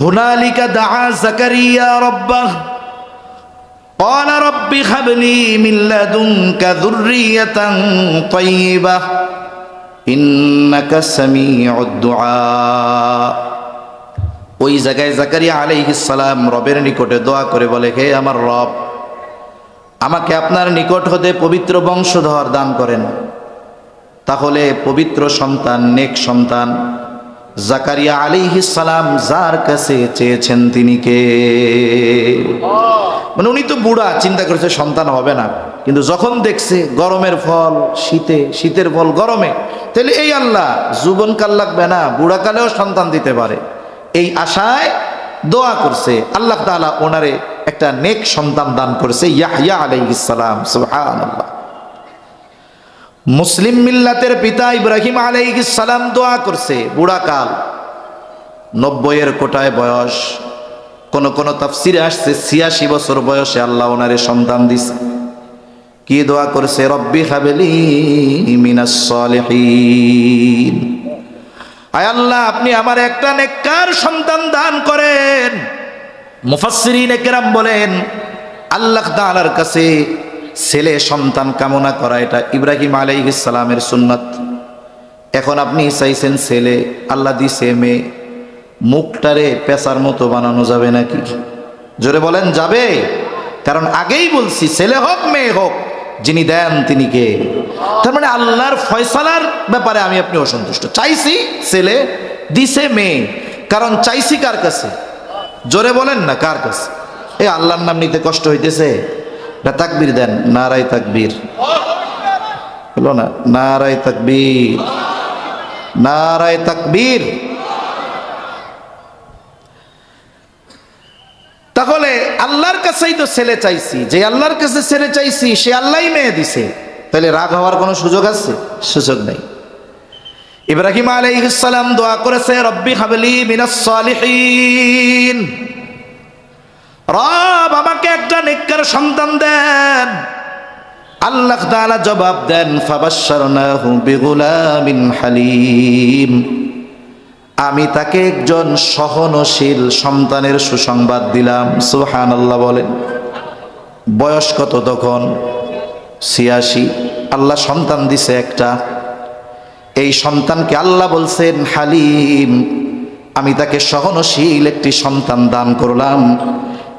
হুনালিকা দাআ জাকারিয়া রাব্বাহ قال رب هب لي من لدنك ذرية طيبة إنك سميع الدعاء ওই জায়গায় জাকারিয়া আলাইহিস সালাম রবের নিকটে দোয়া করে বলে হে আমার রব আমাকে আপনার নিকট হতে পবিত্র বংশধর দান করেন তাহলে পবিত্র সন্তান নেক সন্তান জাকারিয়া আলাইহিস সালাম যার কাছে চেয়েছেন তিনি কে? মানে উনি তো বুড়া, চিন্তা করেছে সন্তান হবে না। কিন্তু যখন দেখছে গরমের ফল, শীতে, শীতের ফল গরমে, তাহলে এই আল্লাহ যুবন কাল লাগবে না, বুড়া কালেও সন্তান দিতে পারে। এই আশায় দোয়া করছে, আল্লাহ তাআলা ওনারে একটা নেক সন্তান দান করেছে, ইয়াহইয়া আলাইহিস সালাম, সুবহানাল্লাহ। মুসলিম মিল্লাতের পিতা ইব্রাহিম আলাইহিস সালাম দোয়া করছে, বুড়া কাল। নব্বইয়ের কোটায় বয়স, কোন কোন তাফসিরে আসছে, ছিয়াশি বছর বয়সে আল্লাহ ওনারে সন্তান দিছে। কি দোয়া করছে? রব্বি হাবেলি মিনাস সলিহিন। আয় আল্লাহ, আপনি আমার একটা নেককার সন্তান দান করেন। মুফাসসিরিন একরাম বলেন, আল্লাহ তাআলার কাছে ছেলে সন্তান কামনা করা, এটা ইব্রাহিম সালামের সুন্নাত। এখন আপনি চাইছেন ছেলে, আল্লাহ দিছে মেয়ে, মুখটারে পেশার মতো বানানো যাবে নাকি? জোরে বলেন, যাবে। কারণ আগেই বলছি, ছেলে হোক, মেয়ে হোক, যিনি দেন তিনি কে? তার মানে আল্লাহর ফয়সালার ব্যাপারে আমি আপনি অসন্তুষ্ট। চাইছি ছেলে, দিছে মেয়ে। কারণ চাইছি কার কাছে? জোরে বলেন না, কার কাছে? এ আল্লাহর নাম নিতে কষ্ট হইতেছে। এটা তাকবীর দেন নারাই তাকবীর। হলো না নারাই তাকবীর। নারাই তাকবীর। তাহলে আল্লাহর কাছেই তো ছেলে চাইছি, যে আল্লাহর কাছে ছেলে চাইছি, সে আল্লাহই মেয়ে দিছে। তাহলে রাগ হওয়ার কোনো সুযোগ আছে? সুযোগ নেই। ইব্রাহিম আলাইহিস সালাম দোয়া করেছে, রব্বি হাবলি মিনাস সালিহিন। রব আমাকে একটা নেককার সন্তান দেন। আল্লাহ তাআলা জবাব দেন, ফাবাশশারনাহু বিগুলামিন হালিম। আমি তাকে একজন সহনশীল সন্তানের সুসংবাদ দিলাম। সুহান আল্লাহ বলেন, বয়স কত তখন? ছিয়াশি। আল্লাহ সন্তান দিছে একটা। এই সন্তানকে আল্লাহ বলছেন, হালিম। আমি তাকে সহনশীল একটি সন্তান দান করলাম।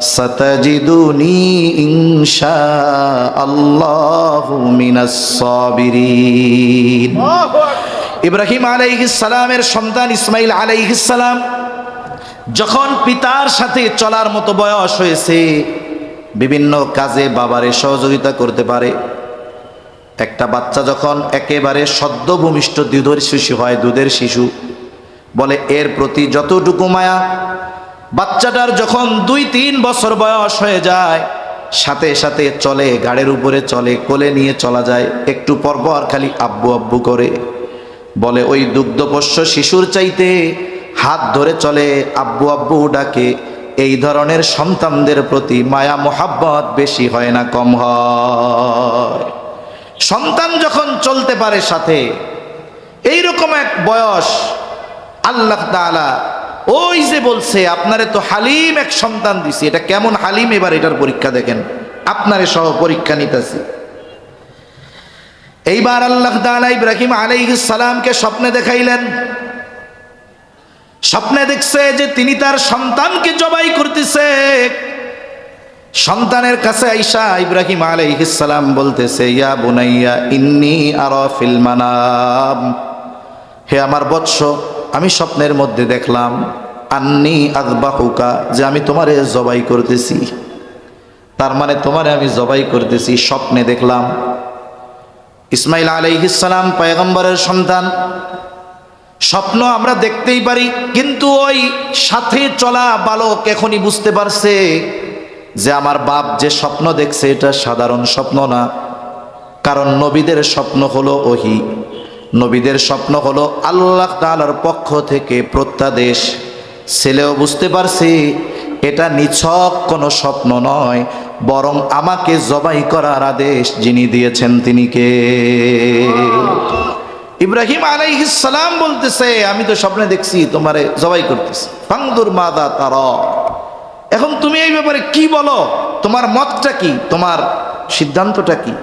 ستجدني إن شاء الله من الصابرين ইব্রাহিম সালামের সন্তান ইসমাইল সালাম যখন পিতার সাথে চলার মতো বয়স হয়েছে বিভিন্ন কাজে বাবারে সহযোগিতা করতে পারে একটা বাচ্চা যখন একেবারে সদ্য ভূমিষ্ঠ দুধের শিশু হয় দুধের শিশু বলে এর প্রতি যতটুকু মায়া বাচ্চাটার যখন দুই তিন বছর বয়স হয়ে যায়, সাথে সাথে চলে, গাড়ির উপরে চলে, কোলে নিয়ে চলা যায়, একটু পরপর খালি আব্বু আব্বু করে। বলে, ওই দুগ্ধপোষ্য শিশুর চাইতে হাত ধরে চলে, আব্বু আব্বু ডাকে, এই ধরনের সন্তানদের প্রতি মায়া মোহাব্বত বেশি হয় না, কম হয়। সন্তান যখন চলতে পারে সাথে, এইরকম এক বয়স আল্লাহ তাআলা ওই যে বলছে, আপনারে তো হালিম এক সন্তান দিছি। এটা কেমন হালিম? এবার এটার পরীক্ষা দেখেন। আপনারে সহ পরীক্ষা নিতেছি। এইবার আল্লাহ তাআলা ইব্রাহিম আলাইহিস স্বপ্নে দেখাইলেন। স্বপ্নে দেখছে যে তিনি তার সন্তানকে জবাই করতেছে। সন্তানের কাছে আইসা ইব্রাহিম আলাইহিস সালাম বলতেছে, ইয়া বুনাইয়া, ইন্নি আরা ফিল মানাম। হে আমার বৎস আমি স্বপ্নের মধ্যে দেখলাম, আন্নি আদবাহুকা, যে আমি তোমারে জবাই করতেছি। তার মানে তোমারে আমি জবাই করতেছি, স্বপ্নে দেখলাম। ইসমাইল আলাইহিসালাম পয়গম্বরের সন্তান। স্বপ্ন আমরা দেখতেই পারি, কিন্তু ওই সাথে চলা বালক এখনই বুঝতে পারছে যে আমার বাপ যে স্বপ্ন দেখছে, এটা সাধারণ স্বপ্ন না। কারণ নবীদের স্বপ্ন হলো ওহি। নবীদের স্বপ্ন হলো আল্লাহ তালার পক্ষ থেকে প্রত্যাদেশ। ছেলেও বুঝতে পারছি, এটা নিছক কোনো স্বপ্ন নয়, বরং আমাকে জবাই করার আদেশ যিনি দিয়েছেন তিনি কে? ইব্রাহিম আলাইহিসালাম বলতেছে, আমি তো স্বপ্নে দেখছি, তোমারে জবাই করতেছি। ফাংদুর মাদা তার। এখন তুমি এই ব্যাপারে কি বলো? তোমার মতটা কি? তোমার সিদ্ধান্তটা কি?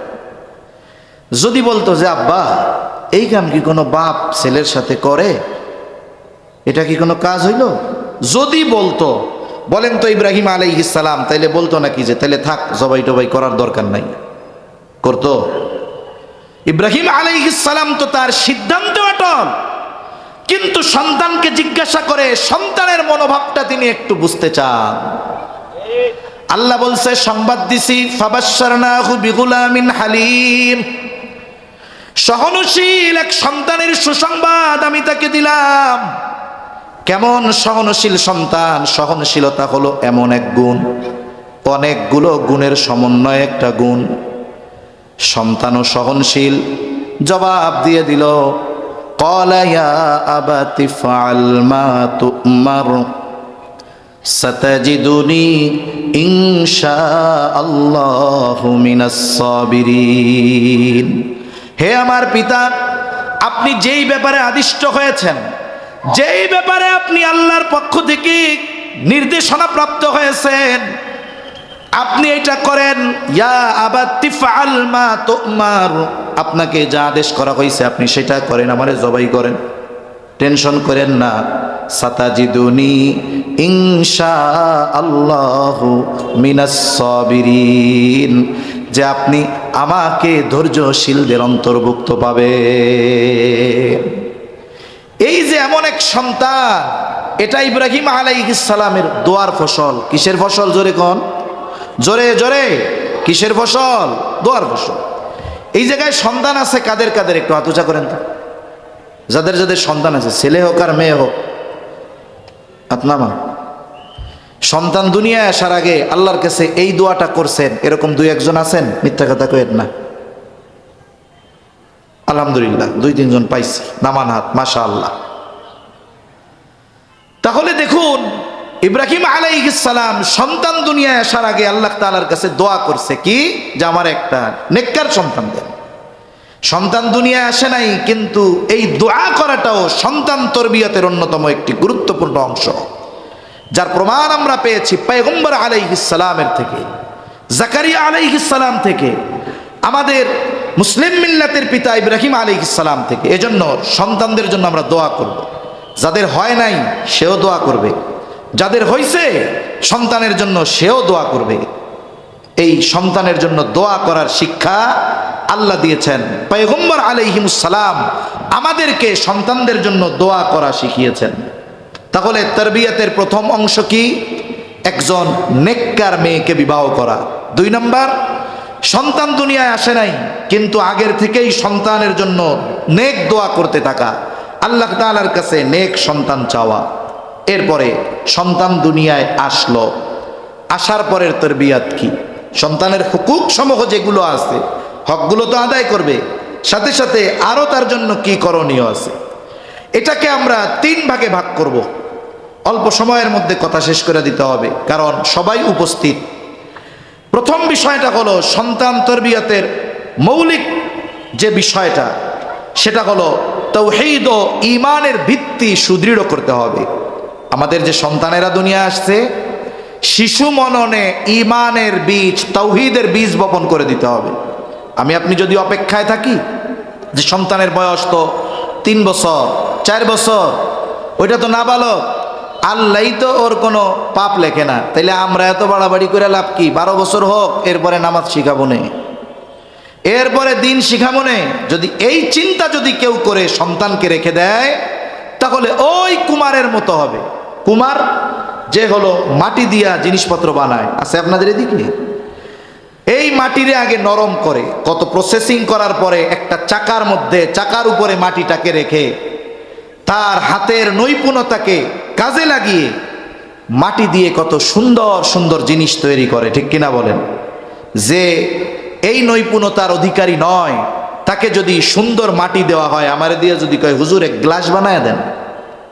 যদি বলতো যে, আব্বা এই কাম কি কোনো বাপ ছেলের সাথে করে? এটা কি কোনো কাজ হইল? যদি বলতো, বলেন তো ইব্রাহিম আলাইহিসালাম তাইলে বলতো নাকি যে, তাইলে থাক, জবাই টবাই করার দরকার নাই। করতো? ইব্রাহিম আলাইহিসালাম তো তার সিদ্ধান্ত অটল। কিন্তু সন্তানকে জিজ্ঞাসা করে, সন্তানের মনোভাবটা তিনি একটু বুঝতে চান। আল্লাহ বলছে, সংবাদ দিছি বিগুলামিন হালিম। সহনশীল এক সন্তানের সুসংবাদ আমি তাকে দিলাম। কেমন সহনশীল সন্তান? সহনশীলতা হলো এমন এক গুণ। অনেকগুলো গুণের সমন্বয় একটা গুণ। সন্তানও সহনশীল। জবাব দিয়ে দিল কলায়া আবাতি মিনাস সাবিরিন। হে আমার পিতা, আপনি যেই ব্যাপারে আদিষ্ট হয়েছেন, যেই ব্যাপারে আপনি আল্লাহর পক্ষ থেকে নির্দেশনা প্রাপ্ত হয়েছেন, আপনি এটা করেন, ইয়া আবার তিফাল মা তোমার। আপনাকে যা আদেশ করা হয়েছে আপনি সেটা করেন, আমারে জবাই করেন। টেনশন করেন না। সাতাজিদুনি ইনশা আল্লাহ মিনাস যে আপনি আমাকে ধৈর্যশীলদের অন্তর্ভুক্ত পাবে। এই যে এমন এক সন্তান, এটা ইব্রাহিম সালামের দোয়ার ফসল। কিসের ফসল জোরে কোন? জোরে জোরে। কিসের ফসল? দোয়ার ফসল। এই জায়গায় সন্তান আছে, কাদের কাদের? একটু আতুচা করেন তো। যাদের যাদের সন্তান আছে, ছেলে হোক আর মেয়ে হোক। আপনামা সন্তান দুনিয়ায় আসার আগে আল্লাহর কাছে এই দোয়াটা করছেন। এরকম দুই একজন আছেন? মিথ্যা কথা কয়েন না। আলহামদুলিল্লাহ, দুই তিনজন পাইছি। নামান হাত মাশা আল্লাহ তাহলে দেখুন, ইব্রাহিম আলাইহিসালাম সন্তান দুনিয়ায় আসার আগে আল্লাহ তালার কাছে দোয়া করছে কি? যে আমার একটা নেককার সন্তান দেন। সন্তান দুনিয়ায় আসে নাই, কিন্তু এই দোয়া করাটাও সন্তান তরবিয়তের অন্যতম একটি গুরুত্বপূর্ণ অংশ। যার প্রমাণ আমরা পেয়েছি পেগম্বর আলাইহিসালামের থেকে, জাকারিয়া আলাইহিসালাম থেকে, আমাদের মুসলিম মিল্লাতের পিতা ইব্রাহিম আলাইহিসালাম থেকে। এজন্য সন্তানদের জন্য আমরা দোয়া করব। যাদের হয় নাই, সেও দোয়া করবে। যাদের হয়েছে সন্তানের জন্য সেও দোয়া করবে। এই সন্তানের জন্য দোয়া করার শিক্ষা আল্লাহ দিয়েছেন। পয়গম্বর আলাইহিমুসালাম আমাদেরকে সন্তানদের জন্য দোয়া করা শিখিয়েছেন। তাহলে তরবিয়তের প্রথম অংশ কি? একজন নেককার মেয়েকে বিবাহ করা। দুই নম্বর, সন্তান দুনিয়ায় আসে নাই, কিন্তু আগের থেকেই সন্তানের জন্য নেক দোয়া করতে থাকা। আল্লাহ তালার কাছে নেক সন্তান চাওয়া। এরপরে সন্তান দুনিয়ায় আসলো। আসার পরের তরবিয়াত কি? সন্তানের হুকুক সমূহ যেগুলো আছে, হকগুলো তো আদায় করবে। সাথে সাথে আরও তার জন্য কি করণীয় আছে? এটাকে আমরা তিন ভাগে ভাগ করব। অল্প সময়ের মধ্যে কথা শেষ করে দিতে হবে, কারণ সবাই উপস্থিত। প্রথম বিষয়টা হলো সন্তান তরবিয়তের মৌলিক যে বিষয়টা, সেটা হলো তৌহিদ ও ইমানের ভিত্তি সুদৃঢ় করতে হবে। আমাদের যে সন্তানেরা দুনিয়া আসছে, শিশু মননে ইমানের বীজ, তৌহিদের বীজ বপন করে দিতে হবে। আমি, আপনি যদি অপেক্ষায় থাকি, যে সন্তানের বয়স তো তিন বছর, চার বছর, ওইটা তো নাবালক আল্লাহ তো ওর কোনো পাপ লেখে না। তাইলে আমরা এত বাড়াবাড়ি করে লাভ কি? বারো বছর হোক, এরপরে নামাজ শিখাবো নে। এরপরে দিন শিখাবো নে। যদি এই চিন্তা যদি কেউ করে, সন্তানকে রেখে দেয়, তাহলে ওই কুমারের মতো হবে। কুমার যে হলো মাটি দিয়া জিনিসপত্র বানায়। আছে আপনাদের এদিকে? এই মাটিরে আগে নরম করে, কত প্রসেসিং করার পরে একটা চাকার মধ্যে, চাকার উপরে মাটিটাকে রেখে, তার হাতের নৈপুণ্যতাকে কাজে লাগিয়ে মাটি দিয়ে কত সুন্দর সুন্দর জিনিস তৈরি করে, ঠিক কিনা বলেন? যে এই নৈপুণ্যতার অধিকারী নয়, তাকে যদি সুন্দর মাটি দেওয়া হয়, আমার দিয়ে যদি কয়, হুজুর, এক গ্লাস বানায় দেন।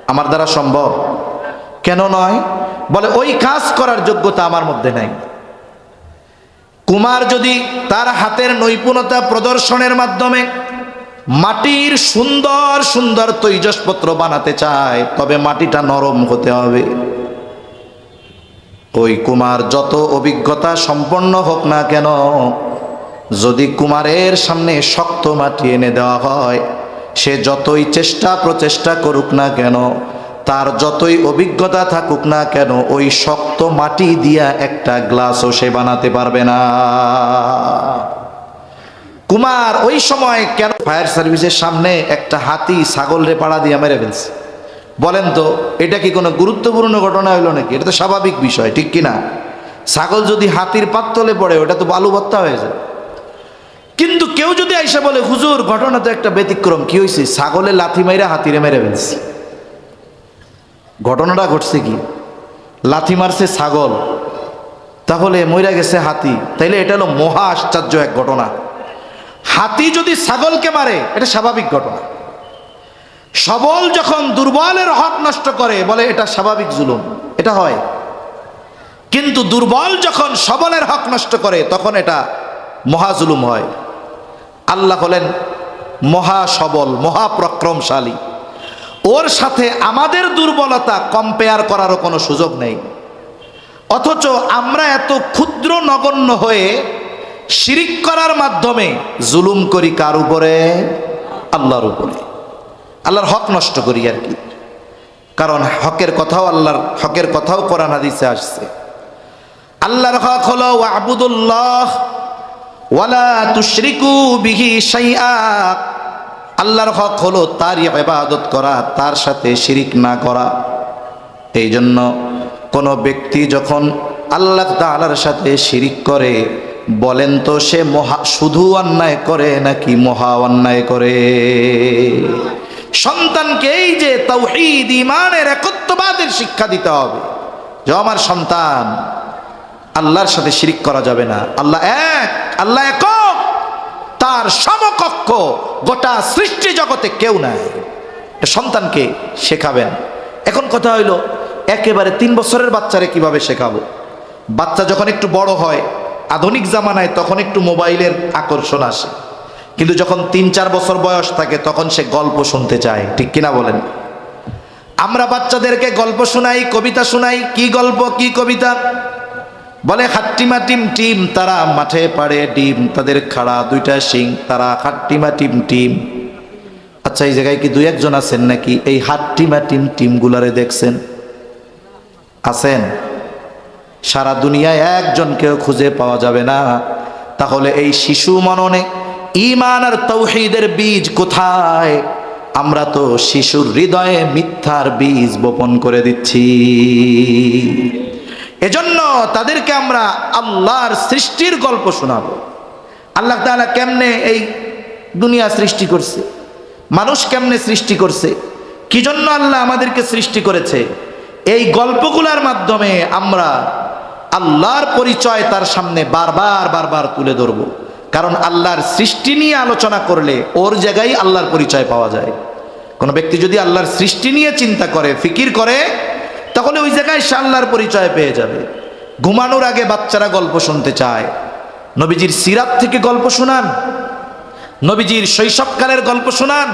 আমার দ্বারা সম্ভব? কেন নয়? বলে, ওই কাজ করার যোগ্যতা আমার মধ্যে নাই। কুমার যদি তার হাতের নৈপুণ্যতা প্রদর্শনের মাধ্যমে মাটির সুন্দর সুন্দর তৈজসপত্র বানাতে চায়, তবে মাটিটা নরম হতে হবে। ওই কুমার যত অভিজ্ঞতা সম্পন্ন হোক না কেন, যদি কুমারের সামনে শক্ত মাটি এনে দেওয়া হয়, সে যতই চেষ্টা প্রচেষ্টা করুক না কেন, তার যতই অভিজ্ঞতা থাকুক না কেন, ওই শক্ত মাটি দিয়া একটা গ্লাসও সে বানাতে পারবে না। কুমার, ওই সময় কেন ফায়ার সার্ভিসের সামনে একটা হাতি ছাগল রে পাড়া দিয়ে মেরে ফেলছে? বলেন তো, এটা কি কোনো গুরুত্বপূর্ণ ঘটনা হলো নাকি? এটা তো স্বাভাবিক বিষয়, ঠিক কি না ছাগল যদি হাতির পাত্তলে পড়ে, ওটা তো বালু ভত্তা হয়ে যায়। কিন্তু কেউ যদি আইসা বলে, হুজুর, ঘটনা তো একটা ব্যতিক্রম, কি হয়েছে ছাগলে লাথি মাইরা হাতিরে মেরে ফেলছে। ঘটনাটা ঘটছে কি? লাথি মারছে ছাগল, তাহলে মইরা গেছে হাতি। তাইলে এটা হলো মহা আশ্চর্য এক ঘটনা। হাতি যদি ছাগলকে মারে, এটা স্বাভাবিক ঘটনা। সবল যখন দুর্বলের হক নষ্ট করে, বলে এটা স্বাভাবিক জুলুম, এটা হয়। কিন্তু দুর্বল যখন সবলের হক নষ্ট করে, তখন এটা মহা জুলুম হয়। আল্লাহ হলেন মহা সবল মহা প্রক্রমশালী ওর সাথে আমাদের দুর্বলতা কম্পেয়ার করারও কোনো সুযোগ নেই। অথচ আমরা এত ক্ষুদ্র নগণ্য হয়ে শিরিক করার মাধ্যমে জুলুম করি কার উপরে? আল্লাহর উপরে। আল্লাহর হক নষ্ট করি আর কি। কারণ হকের কথাও আল্লাহর, হকের কথাও কোরআন হাদিসে আসছে। আল্লাহর হক হলো আবুদুল্লাহ ওয়ালা তুশরিকু বিহি শাইআ। আল্লাহর হক হলো তারই ইবাদত করা, তার সাথে শিরিক না করা। এই জন্য কোনো ব্যক্তি যখন আল্লাহ তাআলার সাথে শিরিক করে বলেন তো সে মহা, শুধু অন্যায় করে নাকি মহা অন্যায় করে? সন্তানকে এই যে তৌহিদ ইমানের একত্ববাদের শিক্ষা দিতে হবে। যে আমার সন্তান, আল্লাহর সাথে শিরিক করা যাবে না। আল্লাহ এক, আল্লাহ একক, তার সমকক্ষ গোটা সৃষ্টি জগতে কেউ নাই। সন্তানকে শেখাবেন। এখন কথা হইল, একেবারে তিন বছরের বাচ্চারে কীভাবে শেখাবো? বাচ্চা যখন একটু বড় হয় আধুনিক জামানায় তখন একটু মোবাইলের আকর্ষণ আসে। কিন্তু যখন তিন, চার বছর বয়স থাকে, তখন সে গল্প শুনতে চায়। ঠিক কিনা বলেন? আমরা বাচ্চাদেরকে গল্প শোনাই, কবিতা শোনাই, কি গল্প, কি কবিতা? বলে হাট্টিমা টিম টিম, তারা মাঠে পাড়ে ডিম, তাদের খাড়া দুইটা শিং, তারা হাট্টিমা টিম টিম। আচ্ছা এই জায়গায় কি দুই একজন আছেন নাকি? এই হাট্টিমা টিম টিম গুলারে দেখছেন? আছেন? সারা দুনিয়ায় একজনকেও খুঁজে পাওয়া যাবে না। তাহলে এই শিশু মননে ইমান আর তৌহিদের বীজ কোথায়? আমরা তো শিশুর হৃদয়ে মিথ্যার বীজ বপন করে দিচ্ছি। এজন্য তাদেরকে আমরা আল্লাহর সৃষ্টির গল্প শোনাবো। আল্লাহ তাআলা কেমনে এই দুনিয়া সৃষ্টি করছে? মানুষ কেমনে সৃষ্টি করছে? কি জন্য আল্লাহ আমাদেরকে সৃষ্টি করেছে? এই গল্পগুলোর মাধ্যমে আমরা আল্লাহর পরিচয় তার সামনে বারবার বারবার তুলে ধরব। কারণ আল্লাহর সৃষ্টি নিয়ে আলোচনা করলে ওর জায়গায় আল্লাহর পরিচয় পাওয়া যায়। কোনো ব্যক্তি যদি আল্লাহর সৃষ্টি নিয়ে চিন্তা করে, ফিকির করে, তাহলে ওই জায়গায় সে আল্লাহর পরিচয় পেয়ে যাবে। ঘুমানোর আগে বাচ্চারা গল্প শুনতে চায়। নবীজির সিরাত থেকে গল্প শোনান। নবীজির শৈশবকালের গল্প শোনান।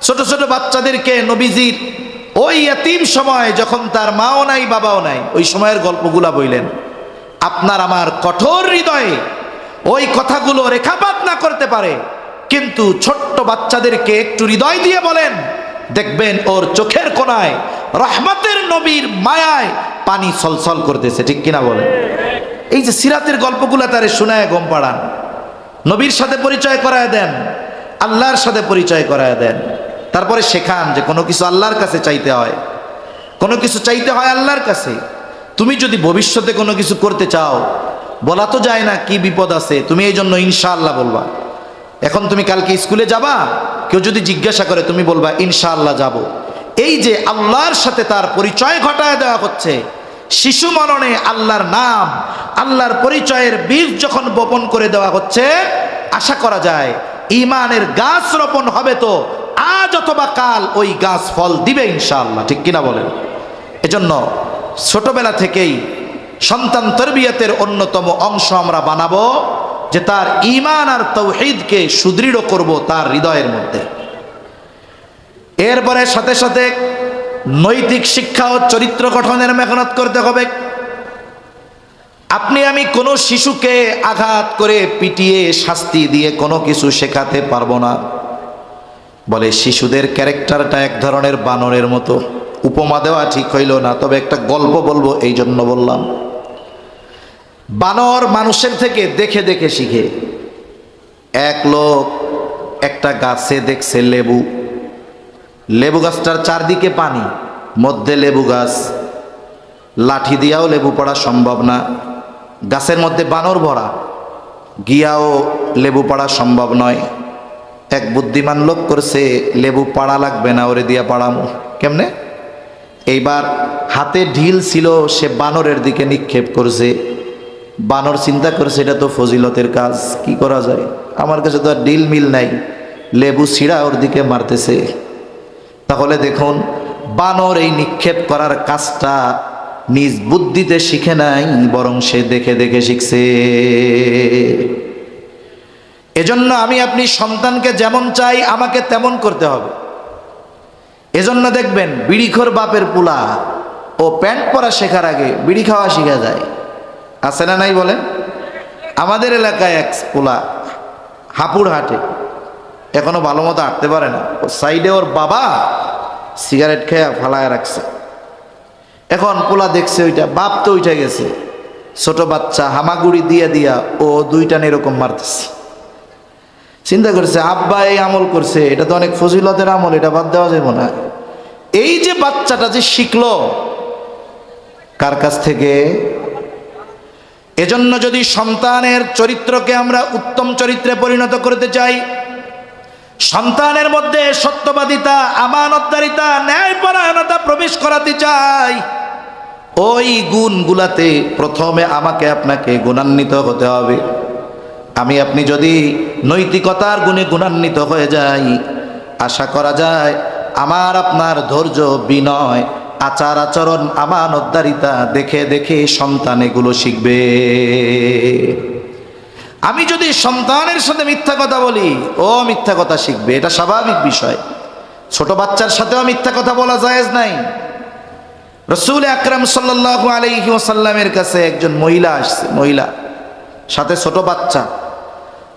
ছোট ছোট বাচ্চাদেরকে নবীজির ওই এতিম সময় যখন তার মাও নাই, বাবাও নাই, ওই সময়ের গল্পগুলা বইলেন। আপনার আমার কঠোর হৃদয়ে ওই কথাগুলো রেখাপাত না করতে পারে, কিন্তু ছোট্ট বাচ্চাদেরকে একটু হৃদয় দিয়ে বলেন, দেখবেন ওর চোখের কোনায় রহমতের নবীর মায়ায় পানি ছলছল করতেছে, ঠিক কিনা বলেন? এই যে সিরাতের গল্পগুলা তারে শোনায় গম পাড়ান। নবীর সাথে পরিচয় করায় দেন, আল্লাহর সাথে পরিচয় করায় দেন। তারপরে শেখান যে কোনো কিছু আল্লাহর কাছে চাইতে হয়। কোনো কিছু চাইতে হয় আল্লাহর কাছে। তুমি যদি ভবিষ্যতে কোনো কিছু করতে চাও, বলা তো যায় না কি বিপদ আছে, তুমি এই জন্য ইনশাআল্লাহ বলবা। এখন তুমি কালকে স্কুলে যাবা, কেউ যদি জিজ্ঞাসা করে, তুমি বলবা, ইনশাআল্লাহ যাব। এই যে আল্লাহর সাথে তার পরিচয় ঘটায় দেওয়া হচ্ছে, শিশু মননে আল্লাহর নাম, আল্লাহর পরিচয়ের বীজ যখন বপন করে দেওয়া হচ্ছে, আশা করা যায়, ইমানের গাছ রোপণ হবে তো অথবা কাল ওই গাছ ফল দিবে ইনশাআল্লাহ, ঠিক কিনা বলেন? এজন্য ছোটবেলা থেকেই সন্তান তরবিয়তের অন্যতম অংশ আমরা বানাবো, যে তার ইমান আর তৌহিদকে সুদৃঢ় করব তার হৃদয়ের মধ্যে। এরপরে সাথে সাথে নৈতিক শিক্ষা ও চরিত্র গঠনের মেহনত করতে হবে। আপনি আমি কোনো শিশুকে আঘাত করে পিটিয়ে শাস্তি দিয়ে কোনো কিছু শেখাতে পারব না। বলে, শিশুদের ক্যারেক্টারটা এক ধরনের বানরের মতো। উপমা দেওয়া ঠিক হইল না, তবে একটা গল্প বলব, এই জন্য বললাম। বানর মানুষের থেকে দেখে দেখে শিখে। এক লোক একটা গাছে দেখছে লেবু। লেবু গাছটার চারদিকে পানি, মধ্যে লেবু গাছ। লাঠি দিয়াও লেবু পড়া সম্ভব না। গাছের মধ্যে বানর ভরা, গিয়াও লেবু পড়া সম্ভব নয়। এক বুদ্ধিমান লোক করছে, লেবু পাড়া লাগবে না, ওরে দিয়া পাড়ামো। কেমনে? এইবার হাতে ঢিল ছিল, সে বানরের দিকে নিক্ষেপ করছে। বানর চিন্তা করছে, এটা তো ফজিলতের কাজ, কি করা যায়? আমার কাছে তো আর ডিল মিল নাই, লেবু ছিঁড়া ওর দিকে মারতেছে। তাহলে দেখুন, বানর এই নিক্ষেপ করার কাজটা নিজ বুদ্ধিতে শিখে নাই, বরং সে দেখে দেখে শিখছে। এজন্য আমি আপনি সন্তানকে যেমন চাই, আমাকে তেমন করতে হবে। এজন্য দেখবেন বিড়িখোর বাপের পোলা ও প্যান্ট পরা শেখার আগে বিড়ি খাওয়া শিখা যায়। আছে না নাই বলেন? আমাদের এলাকায় এক পোলা হাপুর হাটে। এখনও ভালো মতো হাঁটতে পারে না। সাইডে ওর বাবা সিগারেট খেয়ে ফালায় রাখছে। এখন পোলা দেখছে ওইটা, বাপ তো উঠে গেছে। ছোট বাচ্চা হামাগুড়ি দিয়ে দিয়া ও দুইটান এরকম মারতেছে। চিন্তা করছে, আব্বা এই আমল করছে, এটা তো অনেক ফজিলতের আমল, এটা বাদ দেওয়া যাবে না। এই যে বাচ্চাটা যে শিখল, কার কাছ থেকে? এজন্য যদি সন্তানের চরিত্রকে আমরা উত্তম চরিত্রে পরিণত করতে চাই, সন্তানের মধ্যে সত্যবাদিতা, আমানতদারিতা, ন্যায়পরায়ণতা প্রবেশ করাতে চাই, ওই গুণগুলাতে প্রথমে আমাকে আপনাকে গুণান্বিত হতে হবে। আমি আপনি যদি নৈতিকতার গুণে গুণান্বিত হয়ে যাই, আশা করা যায় আমার আপনার ধৈর্য, বিনয়, আচার আচরণ আমান আমানতদারিতা দেখে দেখে সন্তান এগুলো শিখবে। আমি যদি সন্তানের সাথে মিথ্যা কথা বলি, ও মিথ্যা কথা শিখবে। এটা স্বাভাবিক বিষয়। ছোট বাচ্চার সাথেও মিথ্যা কথা বলা জায়েজ নাই। রসুল আকরাম সাল্লাহ আলহি ওসাল্লামের কাছে একজন মহিলা আসছে, মহিলা, সাথে ছোট বাচ্চা।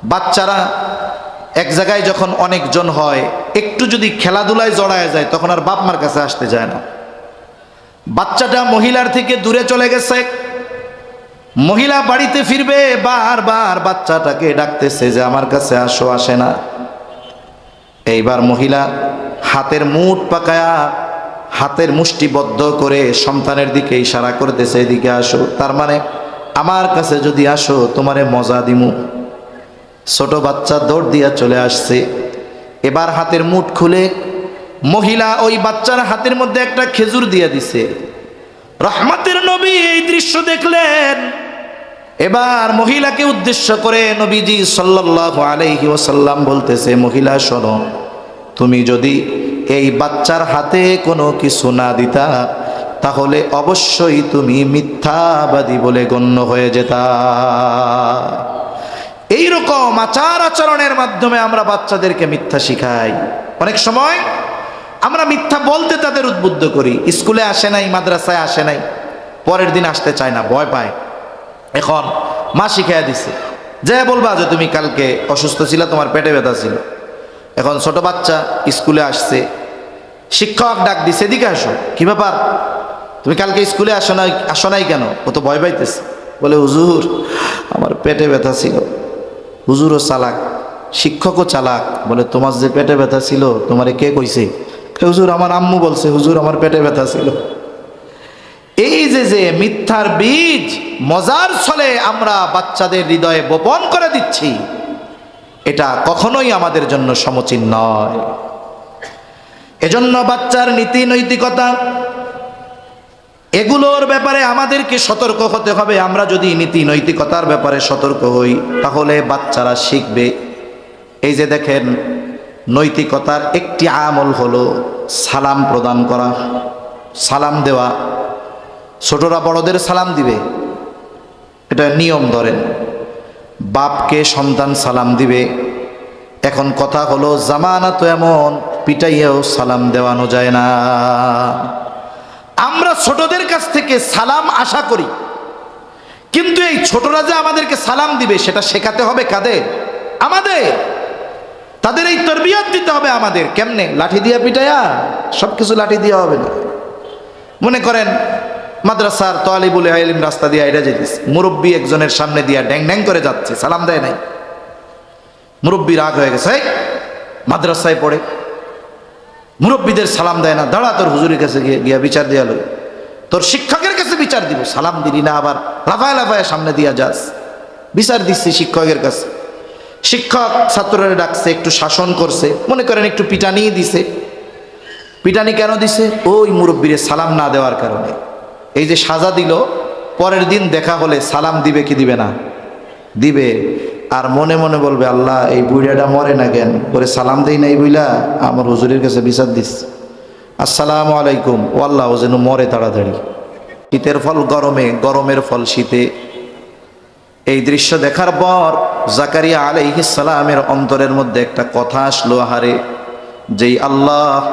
বাচ্চারা এক জায়গায় যখন অনেকজন হয়, একটু যদি খেলাধুলায় জড়ায় যায়, তখন আর বাপ মার কাছে আসতে যায় না। বাচ্চাটা মহিলার থেকে দূরে চলে গেছে। মহিলা বাড়িতে ফিরবে, বারবার বাচ্চাটাকে ডাকতেছে যে, আমার কাছে আসো, আসে না। এইবার মহিলা হাতের মুঠ পাকায়া হাতের মুষ্টিবদ্ধ করে সন্তানের দিকে ইশারা করতেছে, এদিকে আসো। তার মানে আমার কাছে যদি আসো, তোমারে মজা দিমু। ছোট বাচ্চা দৌড় দিয়া চলে আসছে। এবার হাতের মুঠ খুলে মহিলা ওই বাচ্চার হাতের মধ্যে একটা খেজুর দিয়া দিছে। রহমতের নবী এই দৃশ্য দেখলেন। এবার মহিলাকে উদ্দেশ্য করে নবীজি সাল্লাহ আলাইহি ওসাল্লাম বলতেছে, মহিলা, শোনো, তুমি যদি এই বাচ্চার হাতে কোনো কিছু না দিতা, তাহলে অবশ্যই তুমি মিথ্যাবাদী বলে গণ্য হয়ে যেতা। এইরকম আচার আচরণের মাধ্যমে আমরা বাচ্চাদেরকে মিথ্যা শিখাই। অনেক সময় আমরা মিথ্যা বলতে তাদের উদ্বুদ্ধ করি। স্কুলে আসে নাই, মাদ্রাসায় আসে নাই। পরের দিন আসতে চায় না, ভয় পায়। এখন মা শিখাইয়া দিছে, যে বলবা যে তুমি কালকে অসুস্থ ছিল, তোমার পেটে ব্যথা ছিল। এখন ছোট বাচ্চা স্কুলে আসছে, শিক্ষক ডাক দিছে, এদিকে আসো। কি ব্যাপার? তুমি কালকে স্কুলে আসো নাই আসো নাই কেন? ও তো ভয় পাইতেছে। বলে, হুজুর, আমার পেটে ব্যথা ছিল। হুজুরও চালাক, শিক্ষকও চালাক, বলে, তোমার যে পেটে ব্যথা ছিল, তোমারে কে কইছে? হুজুর, আমার আম্মু বলছে, হুজুর, আমার পেটে ব্যথা ছিল। এই যে যে মিথ্যার বীজ মজার ছলে আমরা বাচ্চাদের হৃদয়ে বপন করে দিচ্ছি, এটা কখনোই আমাদের জন্য সমচীন নয়। এজন্য বাচ্চার নীতি নৈতিকতা এগুলোর ব্যাপারে আমাদেরকে সতর্ক হতে হবে। আমরা যদি নীতি নৈতিকতার ব্যাপারে সতর্ক হই, তাহলে বাচ্চারা শিখবে। এই যে দেখেন, নৈতিকতার একটি আমল হলো সালাম প্রদান করা, সালাম দেওয়া। ছোটরা বড়দের সালাম দিবে। এটা নিয়ম ধরেন। বাপকে সন্তান সালাম দিবে। এখন কথা হলো জামানা তো এমন, পিটাইয়েও সালাম দেওয়ানো যায় না। আমরা ছোটদের কাছ থেকে সালাম আশা করি। কিন্তু এই ছোটরা যে আমাদেরকে সালাম দিবে, সেটা শেখাতে হবে কাদের? আমাদের! তাদের এই তরবিয়ত দিতে হবে আমাদের। কেমনে? লাঠি দিয়া পিটাইয়া? সব কিছু লাঠি দিয়া হবে না। মনে করেন, মাদ্রাসার তোয়ালিবুল আইলিম রাস্তা দিয়ে এটা যেতিস মুরব্বী একজনের সামনে দিয়া ড্যাং ড্যাং করে যাচ্ছে, সালাম দেয় নাই। মুরব্বী রাগ হয়ে গেছে মাদ্রাসায় পড়ে। মুরব্বীদের সালাম দেয় না। দাঁড়া তোর হুজুরের কাছে গিয়ে বিচার দিয়া লো তোর শিক্ষকের কাছে বিচার দিব। সালাম দিলি না, আবার লাফায় লাফায় সামনে দিয়া যাস। বিচার দিচ্ছি শিক্ষকের কাছে। শিক্ষক ছাত্ররা ডাকছে, একটু শাসন করছে। মনে করেন একটু পিটানি দিছে। পিটানি কেন দিছে? ওই মুরব্বীরে সালাম না দেওয়ার কারণে। এই যে সাজা দিল, পরের দিন দেখা হলে সালাম দিবে কি দিবে না? দিবে। আর মনে মনে বলবে, আল্লাহ, এই বুড়াটা মরে না কেন? করে সালাম দেই নাই বুইলা আমার হুজুরের কাছে বিচার দিস। আসসালামু আলাইকুম। ও আল্লাহ ও যেন মরে তাড়াতাড়ি। শীতের ফল গরমে, গরমের ফল শীতে। এই দৃশ্য দেখার পর জাকারিয়া সালামের অন্তরের মধ্যে একটা কথা আসলো, আহারে, যেই আল্লাহ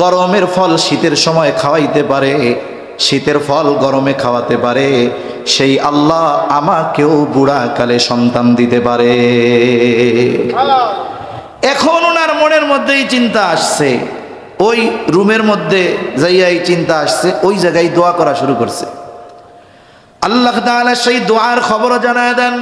গরমের ফল শীতের সময় খাওয়াইতে পারে শীতের ফল গরমে খাওয়াতে পারে, সেই আল্লাহ আমাকেও বুড়া কালে সন্তান দিতে পারে। এখন ওনার মনের মধ্যেই চিন্তা আসছে, ওই রুমের মধ্যে যাইয়া এই চিন্তা আসছে, ওই জায়গায় দোয়া করা শুরু করছে। আল্লাহ সেই দোয়ার খবরও জানায় দেন